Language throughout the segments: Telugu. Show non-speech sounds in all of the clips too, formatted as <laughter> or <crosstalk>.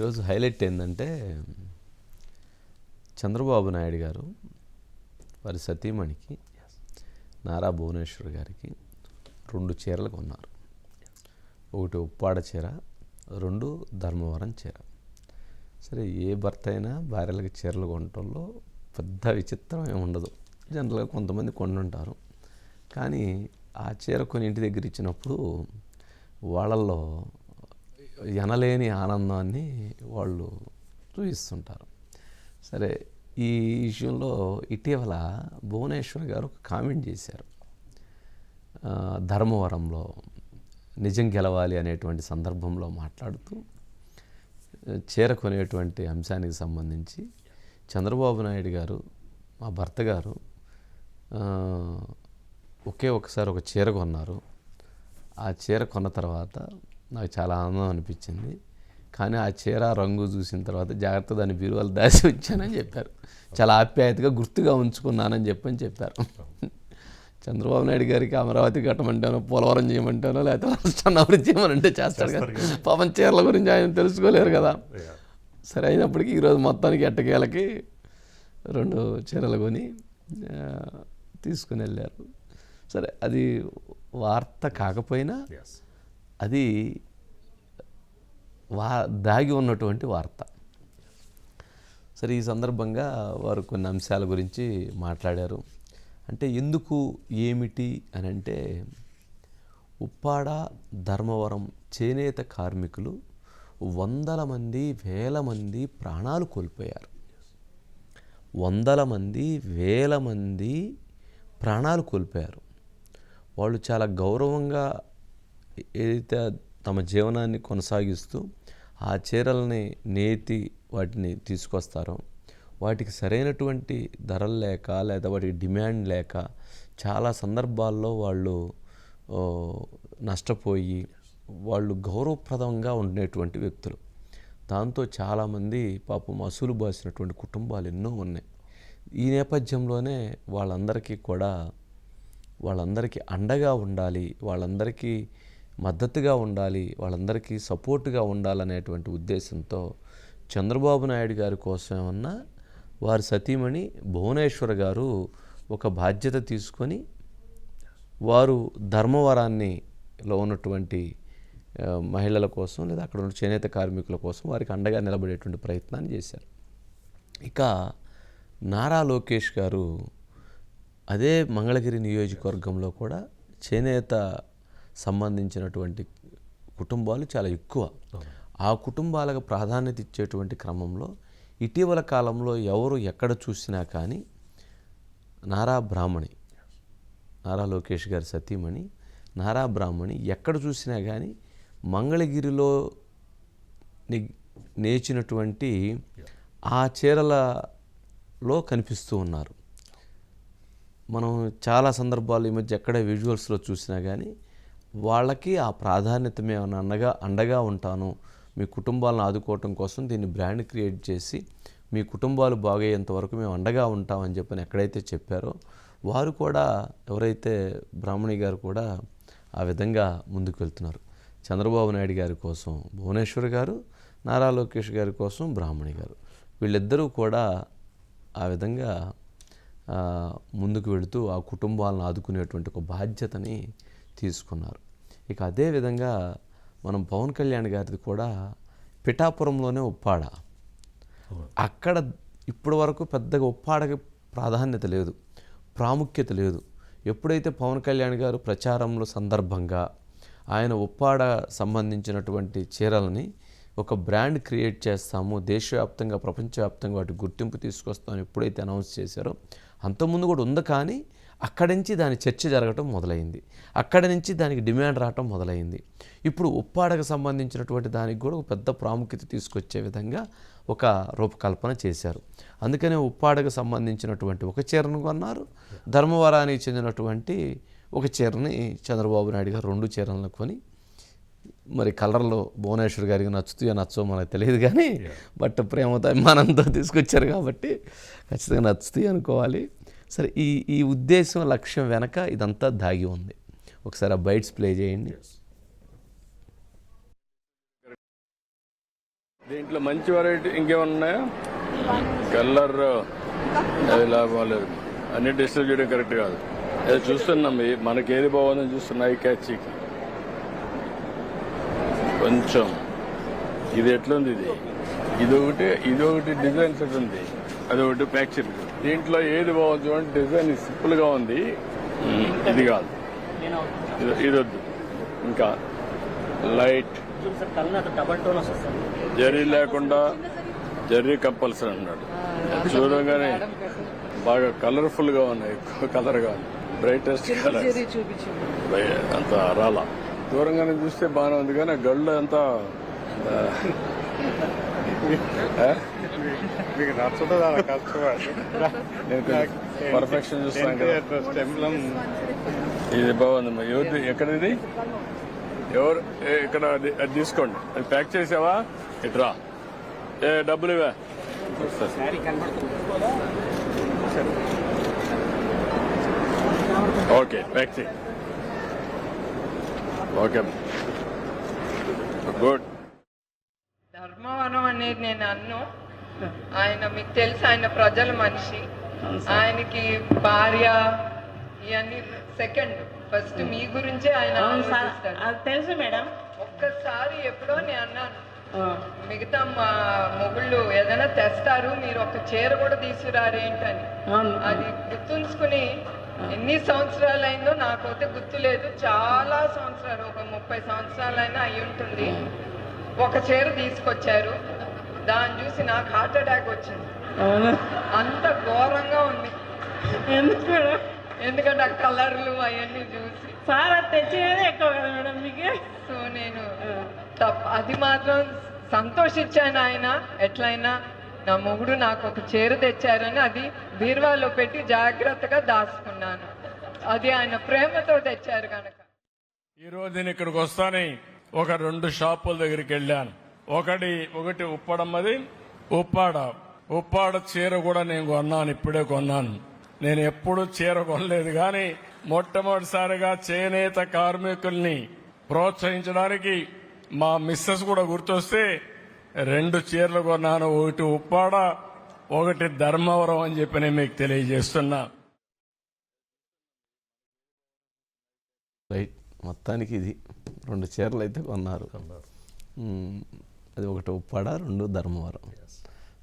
ఈరోజు హైలైట్ ఏంటంటే చంద్రబాబు నాయుడు గారు వారి సతీమణికి నారా భువనేశ్వర్ గారికి రెండు చీరలు కొన్నారు. ఒకటి ఉప్పాడ చీర రెండు ధర్మవరం చీర. సరే ఏ భర్త అయినా భార్యలకు చీరలు కొనటంలో పెద్ద విచిత్రం ఏమి ఉండదు. జనరల్గా కొంతమంది కొండుంటారు కానీ ఆ చీర కొని ఇంటి దగ్గర ఇచ్చినప్పుడు వాళ్ళల్లో ఎనలేని ఆనందాన్ని వాళ్ళు చూపిస్తుంటారు. సరే ఈ విషయంలో ఇటీవల భువనేశ్వర్ గారు ఒక కామెంట్ చేశారు. ధర్మవరంలో నిజం గెలవాలి అనేటువంటి సందర్భంలో మాట్లాడుతూ చేరకొనేటువంటి చీర కొనేటువంటి అంశానికి సంబంధించి చంద్రబాబు నాయుడు గారు మా భర్త గారు ఒకే ఒకసారి ఒక చీర కొన్నారు. ఆ చీర కొన్న తర్వాత నాకు చాలా ఆనందం అనిపించింది. కానీ ఆ చీర రంగు చూసిన తర్వాత జాగ్రత్త దాన్ని బీరువాలు దాచి ఉంచానని చెప్పారు. చాలా ఆప్యాయతగా గుర్తుగా ఉంచుకున్నానని చెప్పని చెప్పారు. చంద్రబాబు నాయుడు గారికి అమరావతి కట్టమంటానో పోలవరం చేయమంటానో లేకపోతే రాష్ట్రాన్ని అభివృద్ధి చేయమనంటే చేస్తాడు కదా. పాపం చీరల గురించి ఆయన తెలుసుకోలేరు కదా. సరే అయినప్పటికీ ఈరోజు మొత్తానికి ఎట్టకేలకి రెండు చీరలు కొని తీసుకుని వెళ్ళారు. సరే అది వార్త కాకపోయినా అది వా దాగి ఉన్నటువంటి వార్త. సరే ఈ సందర్భంగా వారు కొన్ని అంశాల గురించి మాట్లాడారు. అంటే ఎందుకు ఏమిటి అని అంటే ఉప్పాడ ధర్మవరం చేనేత కార్మికులు వందల మంది వేల మంది ప్రాణాలు కోల్పోయారు. వందల మంది వేల మంది ప్రాణాలు కోల్పోయారు. వాళ్ళు చాలా గౌరవంగా ఏదైతే తమ జీవనాన్ని కొనసాగిస్తూ ఆ చీరల్ని నేతి వాటిని తీసుకొస్తారో. వాటికి సరైనటువంటి ధరలు లేక లేదా వాటికి డిమాండ్ లేక చాలా సందర్భాల్లో వాళ్ళు నష్టపోయి వాళ్ళు గౌరవప్రదంగా ఉండేటువంటి వ్యక్తులు. దాంతో చాలామంది పాపం అసూలు బాసినటువంటి కుటుంబాలు ఎన్నో ఉన్నాయి. ఈ నేపథ్యంలోనే వాళ్ళందరికీ కూడా వాళ్ళందరికీ అండగా ఉండాలి. వాళ్ళందరికీ మద్దతుగా ఉండాలి వాళ్ళందరికీ సపోర్టుగా ఉండాలనేటువంటి ఉద్దేశంతో చంద్రబాబు నాయుడు గారి కోసం వారి సతీమణి భువనేశ్వర్ గారు ఒక బాధ్యత తీసుకొని వారు ధర్మవరాన్ని లో ఉన్నటువంటి మహిళల కోసం లేదా అక్కడ ఉన్న చేనేత కార్మికుల కోసం వారికి అండగా నిలబడేటువంటి ప్రయత్నాన్ని చేశారు. ఇక నారా లోకేష్ గారు అదే మంగళగిరి నియోజకవర్గంలో కూడా చేనేత సంబంధించినటువంటి కుటుంబాలు చాలా ఎక్కువ. ఆ కుటుంబాలకు ప్రాధాన్యత ఇచ్చేటువంటి క్రమంలో ఇటీవల కాలంలో ఎవరు ఎక్కడ చూసినా కానీ నారా బ్రాహ్మణి నారా లోకేష్ గారి సతీమణి నారా బ్రాహ్మణి ఎక్కడ చూసినా కానీ మంగళగిరిలో ని- నేచినటువంటి ఆ చీరలలో కనిపిస్తూ ఉన్నారు. మనం చాలా సందర్భాలు ఈ మధ్య ఎక్కడ విజువల్స్లో చూసినా కానీ వాళ్ళకి ఆ ప్రాధాన్యత మేము అండగా అండగా ఉంటాను. మీ కుటుంబాలను ఆదుకోవటం కోసం దీన్ని బ్రాండ్ క్రియేట్ చేసి మీ కుటుంబాలు బాగయ్యేంత వరకు మేము అండగా ఉంటామని చెప్పని ఎక్కడైతే చెప్పారో వారు కూడా ఎవరైతే బ్రాహ్మణి గారు కూడా ఆ విధంగా ముందుకు వెళ్తున్నారు. చంద్రబాబు నాయుడు గారి కోసం భువనేశ్వర్ గారు నారా లోకేష్ గారి కోసం బ్రాహ్మణి గారు. వీళ్ళిద్దరూ కూడా ఆ విధంగా ముందుకు వెళుతూ ఆ కుటుంబాలను ఆదుకునేటువంటి ఒక బాధ్యతని తీసుకున్నారు. ఇక అదే విధంగా మనం పవన్ కళ్యాణ్ గారిది కూడా పిఠాపురంలోనే ఉప్పాడ. అక్కడ ఇప్పటి వరకు పెద్దగా ఉప్పాడకి ప్రాధాన్యత లేదు ప్రాముఖ్యత లేదు. ఎప్పుడైతే పవన్ కళ్యాణ్ గారు ప్రచారంలో సందర్భంగా ఆయన ఉప్పాడ సంబంధించినటువంటి చీరలని ఒక బ్రాండ్ క్రియేట్ చేస్తాము దేశవ్యాప్తంగా ప్రపంచవ్యాప్తంగా వాటి గుర్తింపు తీసుకొస్తామని ఎప్పుడైతే అనౌన్స్ చేశారో అంతకుముందు కూడా ఉంది కానీ అక్కడి నుంచి దాని చర్చ జరగటం మొదలైంది. అక్కడి నుంచి దానికి డిమాండ్ రావటం మొదలైంది. ఇప్పుడు ఉప్పాడకు సంబంధించినటువంటి దానికి కూడా ఒక పెద్ద ప్రాముఖ్యత తీసుకొచ్చే విధంగా ఒక రూపకల్పన చేశారు. అందుకనే ఉప్పాడకు సంబంధించినటువంటి ఒక చీరను కొన్నారు. ధర్మవరానికి చెందినటువంటి ఒక చీరని చంద్రబాబు నాయుడు గారు రెండు చీరలను కొని మరి కలర్లో భువనేశ్వర్ గారికి నచ్చుతాయో నచ్చో మనకు తెలియదు కానీ బట్ ప్రేమతో అభిమానంతో తీసుకొచ్చారు కాబట్టి ఖచ్చితంగా నచ్చుతాయి అనుకోవాలి. సరే ఈ ఈ ఉద్దేశం లక్ష్యం వెనక ఇదంతా దాగి ఉంది. ఒకసారి ఆ బైట్స్ ప్లే చేయండి. దీంట్లో మంచి వెరైటీ ఇంకేమన్నా ఉన్నాయా? కలర్ అది లాభం లేదు అన్ని డిస్టర్బ్ చేయడం కరెక్ట్ కాదు. అది చూస్తున్నాం మనకి ఏది బాగుందని చూస్తున్నా ఈ క్యాచ్ కొంచెం. ఇది ఎట్లుంది ఇది? ఇది ఒకటి ఇది ఒకటి డిజైన్ సెట్ ఉంది. అది ఒకటి ప్యాక్చర్ దీంట్లో ఏది బాగుంది చూడండి డిజైన్ సింపుల్గా ఉంది. ఇది కాదు. ఇది- వద్దు. ఇంకా లైట్. జరీ లేకుండా జరీ కంపల్సరీ అన్నాడు. చూడగానే బాగా కలర్ఫుల్గా ఉన్నాయి ఎక్కువ కలర్గా బ్రైటెస్ట్ కలర్ అంత రాలా. దూరంగానే చూస్తే బాగానే ఉంది కానీ గళ్ళు అంతా? <laughs> మీకు నచ్చుతుంది అలా కష్టపడి. నేను పర్ఫెక్షన్ చూస్తాను ఇది బాగుందమ్మా ఎవరిది ఎక్కడిది? ఎవరు? ఏ, ఇక్కడ అది తీసుకోండి. అది ప్యాక్ చేసావా? ఇట్రా ఏ డబ్బులు ఇవే ఓకే ప్యాక్ చేయి. ఓకే. గుడ్. ధర్మవనం అనేది నేను అన్ను ఆయన మీకు తెలుసు ఆయన ప్రజల మనిషి. ఆయనకి భార్య ఇవన్నీ సెకండ్ ఫస్ట్ మీ గురించే ఆయన తెలుసు మేడం. ఒక్కసారి ఎప్పుడో నేను అన్నాను. మిగతా మా మొగుళ్ళు ఏదైనా తెస్తారు మీరు ఒక చీర కూడా తీసుకురారేంటని అది గుర్తుంచుకుని ఎన్ని సంవత్సరాలు అయిందో నాకైతే గుర్తులేదు. చాలా సంవత్సరాలు ఒక ముప్పై సంవత్సరాలైనా అయి ఉంటుంది ఒక చీర తీసుకొచ్చారు. దాన్ని చూసి నాకు హార్ట్ అటాక్ వచ్చింది. అంత ఘోరంగా ఉంది. ఎందుకు మేడం? ఎందుకంటే ఆ కలర్లు అవన్నీ చూసి. సార్ అది తెచ్చేది ఎక్కువ కదా మేడం మీకు? సో నేను తప్ప అది మాత్రం సంతోషించాను ఆయన. ఎట్లయినా నా మొగుడు నాకు ఒక చీర తెచ్చారని అది బీరువాలో పెట్టి జాగ్రత్తగా దాచుకున్నాను. అది ఆయన ప్రేమతో తెచ్చారు కనుక. ఈ రోజు నేను ఇక్కడికి వస్తాని ఒక రెండు షాపుల దగ్గరికి వెళ్ళాను. ఒకటి ఒకటి ఉప్పడమ్మది ఉప్పాడ. ఉప్పాడ చీర కూడా నేను కొన్నాను ఇప్పుడే కొన్నాను. నేను ఎప్పుడు చీర కొనలేదు కానీ మొట్టమొదటిసారిగా చేనేత కార్మికుల్ని ప్రోత్సహించడానికి మా మిస్సెస్ కూడా గుర్తొస్తే రెండు చీరలు కొన్నాను ఒకటి ఉప్పాడ ఒకటి ధర్మవరం అని చెప్పి నేను మీకు తెలియజేస్తున్నా. రైట్ మొత్తానికి ఇది. రెండు చీరలు అయితే కొన్నారు. అది ఒకటి ఉప్పాడ రెండు ధర్మవరం.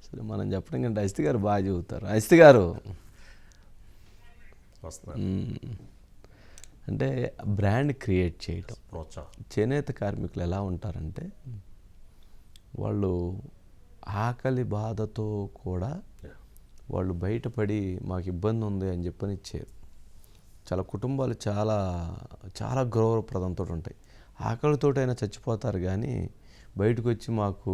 సరే మనం చెప్పడం కంటే అస్తి గారు బాగా చెబుతారు. అస్తి గారు. అంటే బ్రాండ్ క్రియేట్ చేయటం. చేనేత కార్మికులు ఎలా ఉంటారంటే వాళ్ళు ఆకలి బాధతో కూడా వాళ్ళు బయటపడి మాకు ఇబ్బంది ఉంది అని చెప్పని ఇచ్చారు చాలా కుటుంబాలు చాలా చాలా గౌరవప్రదంతో ఉంటాయి. ఆకలితోటైనా చచ్చిపోతారు కానీ బయటకు వచ్చి మాకు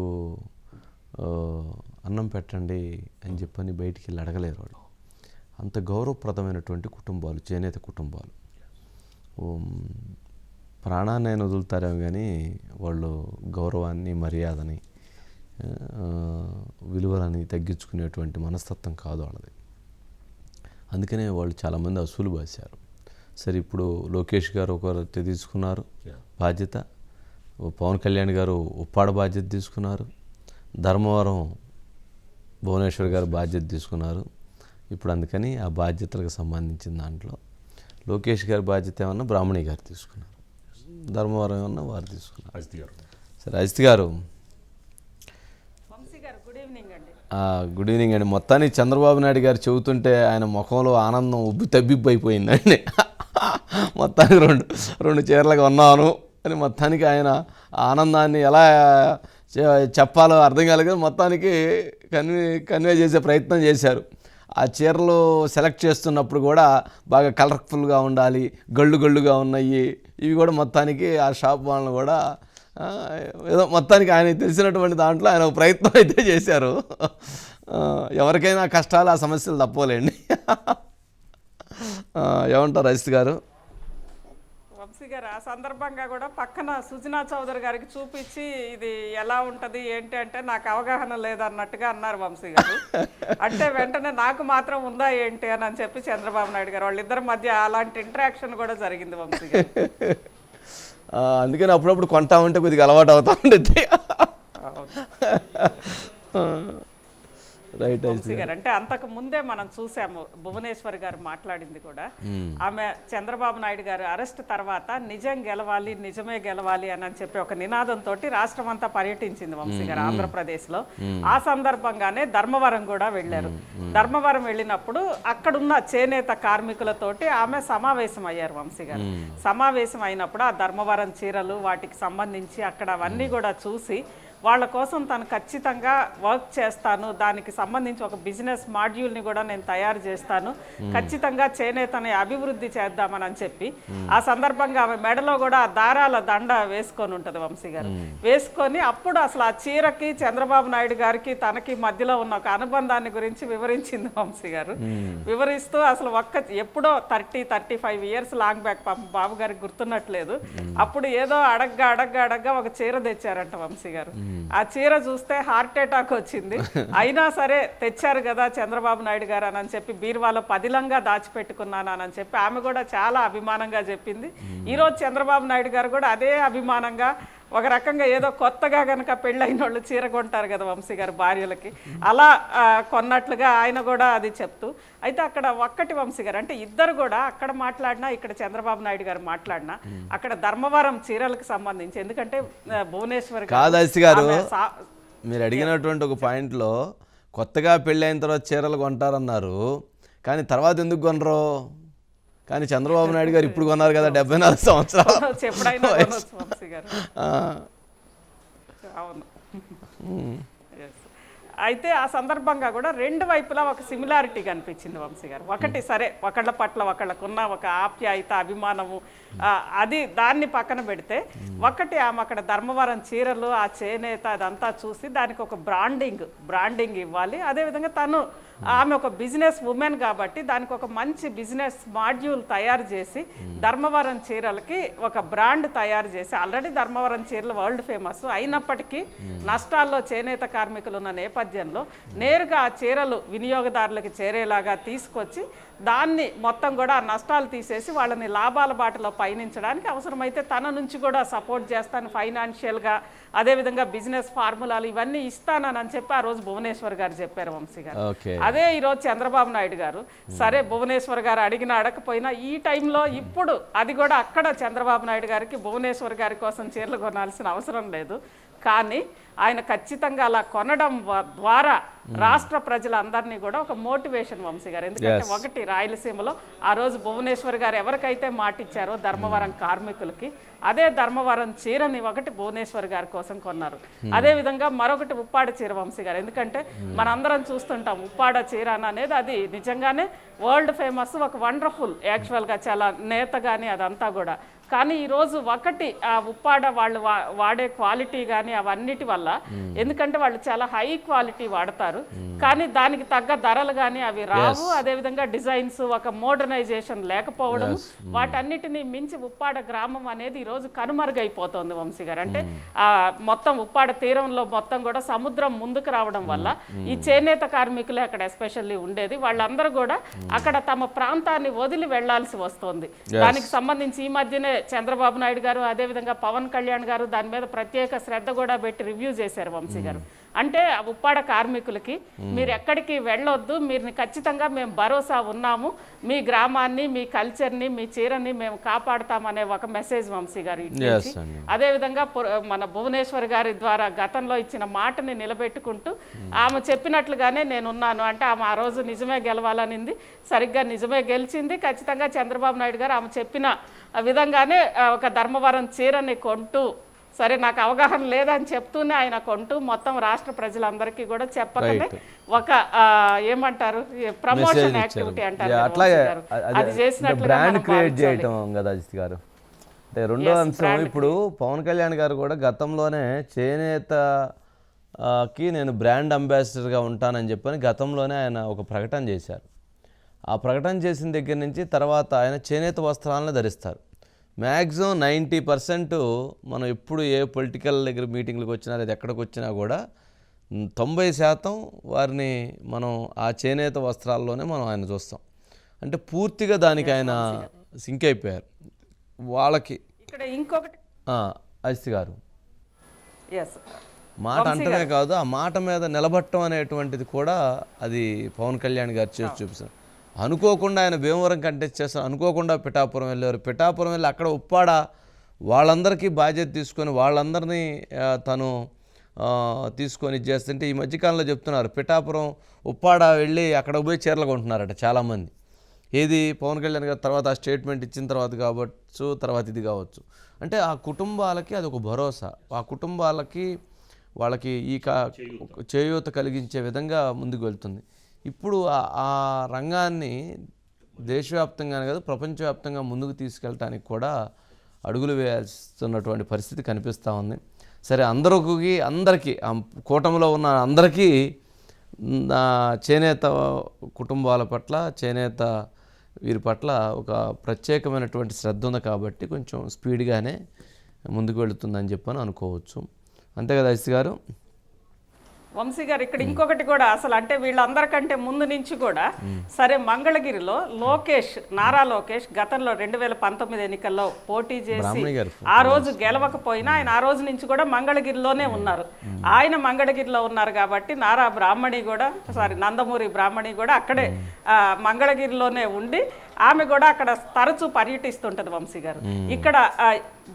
అన్నం పెట్టండి అని చెప్పని బయటికి వెళ్ళి అడగలేరు వాళ్ళు. అంత గౌరవప్రదమైనటువంటి కుటుంబాలు చేనేత కుటుంబాలు. ప్రాణాన్ని వదులుతారేమో కానీ వాళ్ళు గౌరవాన్ని మర్యాదని విలువలని తగ్గించుకునేటువంటి మనస్తత్వం కాదు వాళ్ళది. అందుకనే వాళ్ళు చాలామంది అసూలు బాశారు. సరే ఇప్పుడు లోకేష్ గారు ఒక తీసుకున్నారు. బాధ్యత. పవన్ కళ్యాణ్ గారు ఉప్పాడ బాధ్యత తీసుకున్నారు. ధర్మవరం భువనేశ్వర్ గారు బాధ్యత తీసుకున్నారు. ఇప్పుడు అందుకని ఆ బాధ్యతలకు సంబంధించిన దాంట్లో లోకేష్ గారి బాధ్యత ఏమన్నా బ్రాహ్మణి గారు తీసుకున్నారు. ధర్మవరం ఏమన్నా వారు తీసుకున్నారు. సరే అజిత్ గారు. గారు గుడ్ ఈవినింగ్ అండి. ఆ, గుడ్ ఈవినింగ్ అండి. మొత్తానికి చంద్రబాబు నాయుడు గారు చెబుతుంటే ఆయన ముఖంలో ఆనందం ఉబ్బి తబ్బిబ్బి అయిపోయిందండి మొత్తానికి రెండు రెండు చీరలకు ఉన్నాను అని మొత్తానికి ఆయన ఆనందాన్ని ఎలా చెప్పాలో అర్థం కాలేదు. మొత్తానికి కన్వే కన్వే చేసే ప్రయత్నం చేశారు. ఆ చీరలు సెలెక్ట్ చేస్తున్నప్పుడు కూడా బాగా కలర్ఫుల్గా ఉండాలి గళ్ళు గళ్ళుగా ఉన్నాయి. ఇవి కూడా మొత్తానికి ఆ షాప్ వాళ్ళని కూడా ఏదో మొత్తానికి ఆయన తెలిసినటువంటి దాంట్లో ఆయన ఒక ప్రయత్నం అయితే చేశారు. ఎవరికైనా కష్టాలు ఆ సమస్యలు తప్పలేండి. ఏమంటారు రజిత్ గారు? వంశీ గారు ఆ సందర్భంగా కూడా పక్కన సుజనా చౌదరి గారికి చూపించి ఇది ఎలా ఉంటది ఏంటి అంటే నాకు అవగాహన లేదన్నట్టుగా అన్నారు వంశీ గారు. అంటే వెంటనే నాకు మాత్రం ఉందా ఏంటి అని అని చెప్పి చంద్రబాబు నాయుడు గారు వాళ్ళిద్దరి మధ్య అలాంటి ఇంటరాక్షన్ కూడా జరిగింది వంశీ గారు. <laughs> అందుకని అప్పుడప్పుడు కొంటా ఉంటే కొద్దిగా అలవాటు అవుతా ఉంటుంది <laughs> రైట్ గారు. అంటే అంతకు ముందే మనం చూసాము భువనేశ్వర్ గారు మాట్లాడింది కూడా. ఆమె చంద్రబాబు నాయుడు గారు అరెస్ట్ తర్వాత నిజం గెలవాలి నిజమే గెలవాలి అని అని చెప్పి ఒక నినాదంతో రాష్ట్రం అంతా పర్యటించింది వంశీ గారు ఆంధ్రప్రదేశ్లో ఆ సందర్భంగానే ధర్మవరం కూడా వెళ్ళారు. ధర్మవరం వెళ్ళినప్పుడు అక్కడున్న చేనేత కార్మికులతోటి ఆమె సమావేశం అయ్యారు వంశీ గారు. సమావేశం అయినప్పుడు ఆ ధర్మవరం చీరలు వాటికి సంబంధించి అక్కడ అవన్నీ కూడా చూసి వాళ్ళ కోసం తను ఖచ్చితంగా వర్క్ చేస్తాను. దానికి సంబంధించి ఒక బిజినెస్ మాడ్యూల్ని కూడా నేను తయారు చేస్తాను. ఖచ్చితంగా చేనేతని అభివృద్ధి చేద్దామని అని చెప్పి. ఆ సందర్భంగా ఆమె మెడలో కూడా ఆ దారాల దండ వేసుకొని ఉంటుంది వంశీ గారు. వేసుకొని అప్పుడు అసలు ఆ చీరకి చంద్రబాబు నాయుడు గారికి తనకి మధ్యలో ఉన్న ఒక అనుబంధాన్ని గురించి వివరించింది వంశీ గారు. వివరిస్తూ అసలు ఒక్క ఎప్పుడో thirty thirty five years long back పాపం బాబు గారికి గుర్తున్నట్లేదు. అప్పుడు ఏదో అడగ్గా అడగ్గా అడగ్గా ఒక చీర తెచ్చారంట వంశీ గారు. ఆ చీర చూస్తే హార్ట్ అటాక్ వచ్చింది. <laughs> అయినా సరే తెచ్చారు కదా చంద్రబాబు నాయుడు గారు అని చెప్పి బీరువాలో పదిలంగా దాచిపెట్టుకున్నాను అని చెప్పి ఆమె కూడా చాలా అభిమానంగా చెప్పింది. ఈరోజు చంద్రబాబు నాయుడు గారు కూడా అదే అభిమానంగా ఒక రకంగా ఏదో కొత్తగా గనక పెళ్ళైన వాళ్ళు చీర కొంటారు కదా వంశీ గారు భార్యలకి. అలా కొన్నట్లుగా ఆయన కూడా అది చెప్తూ అయితే అక్కడ ఒక్కటి వంశీ గారు అంటే ఇద్దరు కూడా అక్కడ మాట్లాడినా ఇక్కడ చంద్రబాబు నాయుడు గారు మాట్లాడినా అక్కడ ధర్మవరం చీరలకు సంబంధించి ఎందుకంటే భువనేశ్వర్ గారు మీరు అడిగినటువంటి ఒక పాయింట్లో కొత్తగా పెళ్ళైన తర్వాత చీరలు కొంటారన్నారు. కానీ తర్వాత ఎందుకు కొనరు? కానీ చంద్రబాబు నాయుడు గారు ఇప్పుడు కొన్నారు కదా డెబ్బై నాలుగు సంవత్సరాలు. అవును. అయితే ఆ సందర్భంగా కూడా రెండు వైపులా ఒక సిమిలారిటీ కనిపించింది వంశీ గారు. ఒకటి సరే ఒకళ్ళ పట్ల ఒకళ్ళకున్న ఒక ఆప్యాయత అభిమానము అది దాన్ని పక్కన పెడితే ఒకటి ఆమె అక్కడ ధర్మవరం చీరలు ఆ చేనేత అదంతా చూసి దానికి ఒక బ్రాండింగ్ బ్రాండింగ్ ఇవ్వాలి. అదేవిధంగా తను ఆమె ఒక బిజినెస్ ఉమెన్ కాబట్టి దానికి ఒక మంచి బిజినెస్ మాడ్యూల్ తయారు చేసి ధర్మవరం చీరలకి ఒక బ్రాండ్ తయారు చేసి ఆల్రెడీ ధర్మవరం చీరలు వరల్డ్ ఫేమస్ అయినప్పటికీ నష్టాల్లో చేనేత కార్మికులు ఉన్న నేపథ్యంలో నేరుగా ఆ చీరలు వినియోగదారులకు చేరేలాగా తీసుకొచ్చి దాన్ని మొత్తం కూడా నష్టాలు తీసేసి వాళ్ళని లాభాల బాటలో పయనించడానికి అవసరమైతే తన నుంచి కూడా సపోర్ట్ చేస్తాను ఫైనాన్షియల్గా అదేవిధంగా బిజినెస్ ఫార్ములాలు ఇవన్నీ ఇస్తానని చెప్పి ఆ రోజు భువనేశ్వర్ గారు చెప్పారు వంశీ గారు. అదే ఈరోజు చంద్రబాబు నాయుడు గారు సరే భువనేశ్వర్ గారు అడిగిన అడగపోయినా ఈ టైంలో ఇప్పుడు అది కూడా అక్కడ చంద్రబాబు నాయుడు గారికి భువనేశ్వర్ గారి కోసం చీరలు కొనాల్సిన అవసరం లేదు. కానీ ఆయన ఖచ్చితంగా అలా కొనడం ద్వారా రాష్ట్ర ప్రజలందరినీ కూడా ఒక మోటివేషన్ వంశీ గారు. ఎందుకంటే ఒకటి రాయలసీమలో ఆ రోజు భువనేశ్వర్ గారు ఎవరికైతే మాటిచ్చారో ధర్మవరం కార్మికులకి అదే ధర్మవరం చీరని ఒకటి భువనేశ్వర్ గారి కోసం కొన్నారు. అదే విధంగా మరొకటి ఉప్పాడ చీర వంశీ గారు. ఎందుకంటే మనందరం చూస్తుంటాం ఉప్పాడ చీర అనేది అది నిజంగానే వరల్డ్ ఫేమస్ ఒక వండర్ఫుల్ యాక్చువల్గా చాలా నేత కానీ అదంతా కూడా. కానీ ఈరోజు ఒకటి ఆ ఉప్పాడ వాళ్ళు వా- వాడే క్వాలిటీ కానీ అవన్నిటి వల్ల ఎందుకంటే వాళ్ళు చాలా హై క్వాలిటీ వాడతారు. కానీ దానికి తగ్గ ధరలు కానీ అవి రావు. అదేవిధంగా డిజైన్స్ ఒక మోడర్నైజేషన్ లేకపోవడం వాటన్నిటిని మించి ఉప్పాడ గ్రామం అనేది ఈరోజు కనుమరుగైపోతుంది వంశీ గారు. అంటే ఆ మొత్తం ఉప్పాడ తీరంలో మొత్తం కూడా సముద్రం ముందుకు రావడం వల్ల ఈ చేనేత కార్మికులే అక్కడ ఎస్పెషల్లీ ఉండేది. వాళ్ళందరూ కూడా అక్కడ తమ ప్రాంతాన్ని వదిలి వెళ్ళాల్సి వస్తుంది. దానికి సంబంధించి ఈ మధ్యనే చంద్రబాబు నాయుడు గారు అదేవిధంగా పవన్ కళ్యాణ్ గారు దాని మీద ప్రత్యేక శ్రద్ధ కూడా పెట్టి రివ్యూ చేశారు వంశీ గారు. అంటే ఆ ఉప్పాడ కార్మికులకి మీరు ఎక్కడికి వెళ్ళొద్దు మీరు ఖచ్చితంగా మేము భరోసా ఉన్నాము మీ గ్రామాన్ని మీ కల్చర్ని మీ చీరని మేము కాపాడుతామనే ఒక మెసేజ్ వంశీ గారు. అదేవిధంగా మన భువనేశ్వర్ గారి ద్వారా గతంలో ఇచ్చిన మాటని నిలబెట్టుకుంటూ ఆమె చెప్పినట్లుగానే నేనున్నాను. అంటే ఆమె ఆ రోజు నిజమే గెలవాలనింది సరిగ్గా నిజమే గెలిచింది. ఖచ్చితంగా చంద్రబాబు నాయుడు గారు ఆమె చెప్పిన విధంగానే ఒక ధర్మవరం చీరని కొంటూ సరే నాకు అవగాహన లేదని చెప్తూనే ఆయన కొంటూ మొత్తం రాష్ట్ర ప్రజలందరికీ కూడా చెప్పకనే ఒక ఏమంటారు? ప్రమోషన్ యాక్టివిటీ అంటారు. అది బ్రాండ్ క్రియేట్. చేయటం కదా అజిత్ గారు. అంటే రెండో అంశం ఇప్పుడు పవన్ కళ్యాణ్ గారు కూడా గతంలోనే చేనేత ఆ, కి నేను బ్రాండ్ అంబాసిడర్గా ఉంటానని చెప్పని గతంలోనే ఆయన ఒక ప్రకటన చేశారు. ఆ ప్రకటన చేసిన దగ్గర నుంచి తర్వాత ఆయన చేనేత వస్త్రాలను ధరిస్తారు. మ్యాక్సిమం నైంటీ పర్సెంట్ మనం ఎప్పుడు ఏ పొలిటికల్ దగ్గర మీటింగ్లకు వచ్చినా లేదా ఎక్కడికి వచ్చినా కూడా తొంభై శాతం వారిని మనం ఆ చేనేత వస్త్రాల్లోనే మనం ఆయన చూస్తాం. అంటే పూర్తిగా దానికి ఆయన సింక్ అయిపోయారు. వాళ్ళకి ఇక్కడ ఇంకొకటి అజిత్ గారు. మాట అంటమే కాదు ఆ మాట మీద నిలబట్టం అనేటువంటిది కూడా అది పవన్ కళ్యాణ్ గారు చేసి చూపిస్తారు. అనుకోకుండా ఆయన భీమవరం కంటెస్ట్ చేస్తారు. అనుకోకుండా పిఠాపురం వెళ్ళారు పిఠాపురం వెళ్ళి అక్కడ ఉప్పాడ వాళ్ళందరికీ బాధ్యత తీసుకొని వాళ్ళందరినీ తను తీసుకొని చేస్తుంటే ఈ మధ్యకాలంలో చెప్తున్నారు. పిఠాపురం ఉప్పాడ వెళ్ళి అక్కడ పోయి చీరలు కొంటున్నారట చాలామంది. ఏది? పవన్ కళ్యాణ్ గారు తర్వాత ఆ స్టేట్మెంట్ ఇచ్చిన తర్వాత కావచ్చు తర్వాత ఇది కావచ్చు. అంటే ఆ కుటుంబాలకి అది ఒక భరోసా. ఆ కుటుంబాలకి వాళ్ళకి ఈ కా చేయూత కలిగించే విధంగా ముందుకు వెళ్తుంది. ఇప్పుడు ఆ- రంగాన్ని దేశవ్యాప్తంగానే కాదు ప్రపంచవ్యాప్తంగా ముందుకు తీసుకెళ్ళటానికి కూడా అడుగులు వేస్తున్నటువంటి పరిస్థితి కనిపిస్తూ ఉంది. సరే అందరికి అందరికీ ఆ కూటమిలో ఉన్న అందరికీ చేనేత కుటుంబాల పట్ల చేనేత వీరి పట్ల ఒక ప్రత్యేకమైనటువంటి శ్రద్ధ ఉంది కాబట్టి కొంచెం స్పీడ్గానే ముందుకు వెళుతుందని చెప్పని అనుకోవచ్చు. అంతే కదా ఐసి గారు? వంశీ గారు ఇక్కడ ఇంకొకటి కూడా అసలు అంటే వీళ్ళందరికంటే ముందు నుంచి కూడా సరే మంగళగిరిలో లోకేష్ నారా లోకేష్ గతంలో రెండు వేల పంతొమ్మిది ఎన్నికల్లో పోటీ చేసి ఆ రోజు గెలవకపోయినా ఆయన ఆ రోజు నుంచి కూడా మంగళగిరిలోనే ఉన్నారు. ఆయన మంగళగిరిలో ఉన్నారు కాబట్టి నారా బ్రాహ్మణి కూడా సారీ నందమూరి బ్రాహ్మణి కూడా అక్కడే మంగళగిరిలోనే ఉండి ఆమె కూడా అక్కడ తరచూ పర్యటిస్తుంటది వంశీ గారు. ఇక్కడ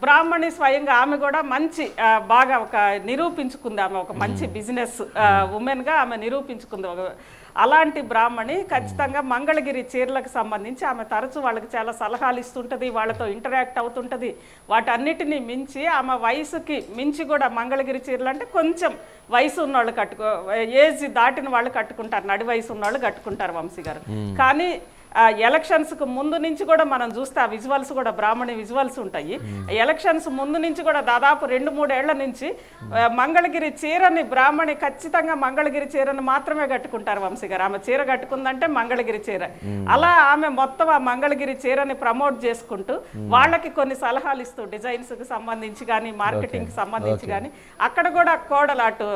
బ్రాహ్మణి స్వయంగా ఆమె కూడా మంచి బాగా ఒక నిరూపించుకుంది ఆమె ఒక మంచి బిజినెస్ ఉమెన్గా ఆమె నిరూపించుకుంది. ఒక అలాంటి బ్రాహ్మణి ఖచ్చితంగా మంగళగిరి చీరలకు సంబంధించి ఆమె తరచూ వాళ్ళకి చాలా సలహాలు ఇస్తుంటది వాళ్ళతో ఇంటరాక్ట్ అవుతుంటది. వాటన్నిటిని మించి ఆమె వయసుకి మించి కూడా మంగళగిరి చీరలు అంటే కొంచెం వయసు ఉన్నవాళ్ళు కట్టుకో ఏజ్ దాటిన వాళ్ళు కట్టుకుంటారు నడి వయసు ఉన్నవాళ్ళు కట్టుకుంటారు వంశీ గారు. కానీ ఆ, ఎలక్షన్స్కు ముందు నుంచి కూడా మనం చూస్తే ఆ విజువల్స్ కూడా బ్రాహ్మణి విజువల్స్ ఉంటాయి. ఎలక్షన్స్ ముందు నుంచి కూడా దాదాపు రెండు మూడేళ్ళ నుంచి మంగళగిరి చీరని బ్రాహ్మణి ఖచ్చితంగా మంగళగిరి చీరని మాత్రమే కట్టుకుంటారు వంశీ గారు. ఆమె చీర కట్టుకుందంటే మంగళగిరి చీర. అలా ఆమె మొత్తం ఆ మంగళగిరి చీరని ప్రమోట్ చేసుకుంటూ వాళ్ళకి కొన్ని సలహాలు ఇస్తూ డిజైన్స్కి సంబంధించి కానీ మార్కెటింగ్కి సంబంధించి కానీ అక్కడ కూడా కోడలు అటు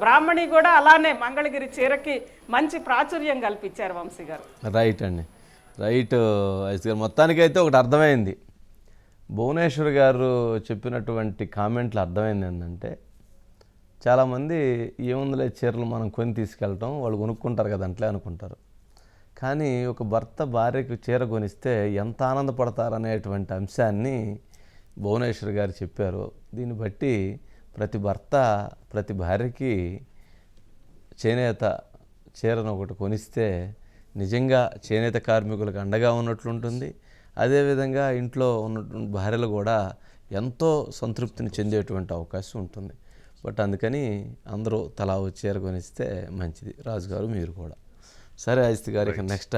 బ్రాహ్మణి కూడా అలానే మంగళగిరి చీరకి మంచి ప్రాచుర్యం కల్పించారు వంశీ గారు. రైట్ అండి. రైట్ ఐస్ గారు. మొత్తానికైతే ఒకటి అర్థమైంది. భువనేశ్వర్ గారు చెప్పినటువంటి కామెంట్లు అర్థమైంది ఏంటంటే చాలామంది ఏముందిలే చీరలు మనం కొని తీసుకెళ్ళటం వాళ్ళు కొనుక్కుంటారు కదా అంట్లే అనుకుంటారు. కానీ ఒక భర్త భార్యకు చీర కొనిస్తే ఎంత ఆనందపడతారనేటువంటి అంశాన్ని భువనేశ్వర్ గారు చెప్పారు. దీన్ని బట్టి ప్రతి భర్త ప్రతి భార్యకి చేనేత చీరను ఒకటి కొనిస్తే నిజంగా చేనేత కార్మికులకు అండగా ఉన్నట్లుంటుంది. అదేవిధంగా ఇంట్లో ఉన్నటువంటి భార్యలు కూడా ఎంతో సంతృప్తిని చెందేటువంటి అవకాశం ఉంటుంది. బట్ అందుకని అందరూ తలా చీర కొనిస్తే మంచిది. రాజుగారు మీరు కూడా. సరే అజిత్ గారు ఇక నెక్స్ట్